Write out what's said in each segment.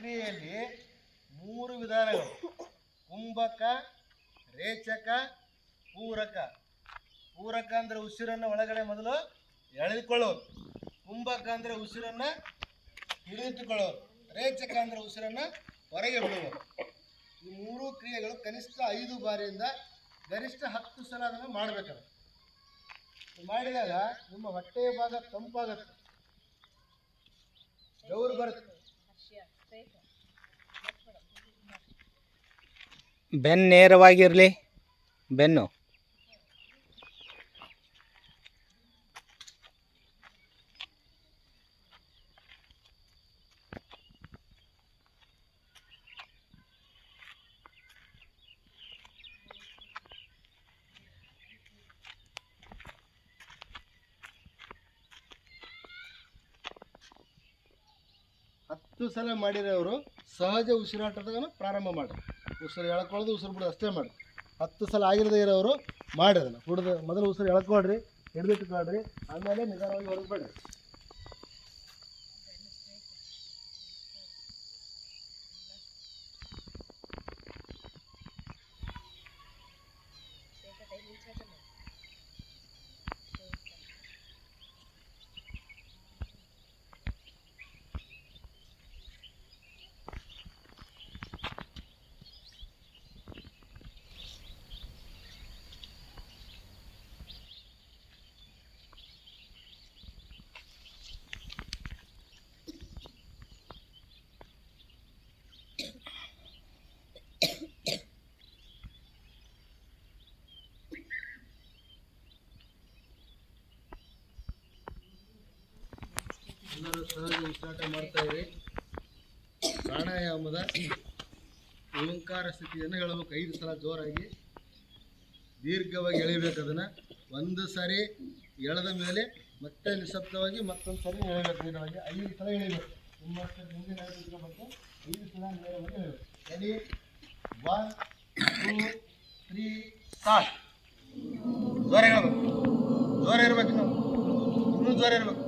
ಕ್ರಿಯೆಯಲ್ಲಿ ಮೂರು ವಿಧಾನಗಳು. ಕುಂಭಕ, ರೇಚಕ, ಪೂರಕ. ಪೂರಕ ಅಂದ್ರೆ ಉಸಿರನ್ನು ಒಳಗಡೆ ಮೊದಲು ಎಳೆದುಕೊಳ್ಳೋದು. ಕುಂಭಕ ಅಂದ್ರೆ ಉಸಿರನ್ನು ಹಿಡಿದಿಟ್ಟುಕೊಳ್ಳೋರು ರೇಚಕ ಅಂದ್ರೆ ಉಸಿರನ್ನು ಹೊರಗೆ ಬಿಡುವರು ಈ ಮೂರು ಕ್ರಿಯೆಗಳು ಕನಿಷ್ಠ ಐದು ಬಾರಿಯಿಂದ ಗರಿಷ್ಠ ಹತ್ತು ಸಲ ಅದನ್ನು ಮಾಡಬೇಕಲ್ಲ ಮಾಡಿದಾಗ ನಿಮ್ಮ ಹೊಟ್ಟೆಯ ಭಾಗ ತಂಪಾಗುತ್ತೆ. ಬೆವರು ಬರುತ್ತೆ. ಬೆನ್ನು ನೇರವಾಗಿರಲಿ. ಬೆನ್ನು. ಹತ್ತು ಸಲ ಮಾಡಿರೋರು ಸಹಜ ಉಸಿರಾಟದಾಗ ಪ್ರಾರಂಭ ಮಾಡಿ ಉಸಿರು ಎಳ್ಕೊಳ್ಳೋದು ಉಸಿರು ಬಿಡೋದು ಅಷ್ಟೇ ಮಾಡಿ ಹತ್ತು ಸಲ ಆಗಿರದೇ ಇರೋರು ಅದನ್ನು ಕುಡ್ದು ಮೊದಲು ಉಸಿರು ಎಳ್ಕೊಳ್ರಿ ಹಿಡಿದಿಟ್ಕೊಳ್ರಿ ಆಮೇಲೆ ನಿಧಾನವಾಗಿ ಹೊರಗೆ ಬಿಡ್ರಿ ಎಲ್ಲರೂ ಸಹಜ ಉಸಿರಾಟ ಮಾಡ್ತಾ ಇರಿ. ಪ್ರಾಣಾಯಾಮದ ಓಂಕಾರ ಸ್ಥಿತಿಯನ್ನು ಹೇಳಬೇಕು. ಐದು ಸಲ ಜೋರಾಗಿ, ದೀರ್ಘವಾಗಿ ಎಳಿಬೇಕು ಅದನ್ನು. ಒಂದು ಸಾರಿ ಎಳೆದ ಮೇಲೆ ಮತ್ತೆ ನಿಶಬ್ದವಾಗಿ ಮತ್ತೊಂದು ಸಾರಿ ಎಳಿಬೇಕು ನೇರವಾಗಿ ಐದು ಸಲ ಎಳಿಬೇಕು. ನಿಮ್ಮಷ್ಟು ಮುಂದೆ ಐದು ಸಲ ನೇರವಾಗಿ ಎಳಿಬೇಕು. Ready one two three start ಜೋರ ಹೇಳ್ಬೇಕು ಜೋರ ಇರ್ಬೇಕು ನಾವು ಇನ್ನೂ ಜೋರ ಇರ್ಬೇಕು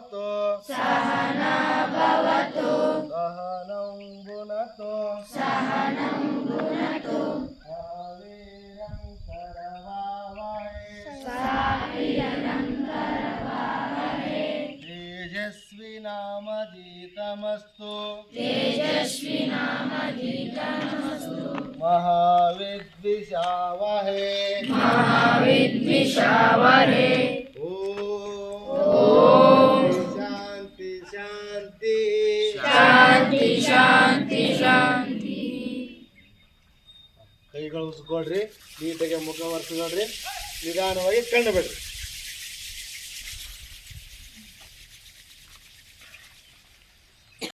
भवतु। सहना भवतु सहनं भुनतु सहनं भुनतु महावीरं करवावहै सावीरं करवावहै तेजस्विनामधीतमस्तु। तेजस्विनामधीतमस्तु महाविद्विषावहै। ಓಂ ಕೈಗಳು ಉಸ್ಕೊಳ್ರಿ ನೀಟಾಗಿ ಮುಖ ಒರೆಸ್ಕೊಳ್ರಿ ನಿಧಾನವಾಗಿ ಕಣ್ಣು ಬಿಡ್ರಿ.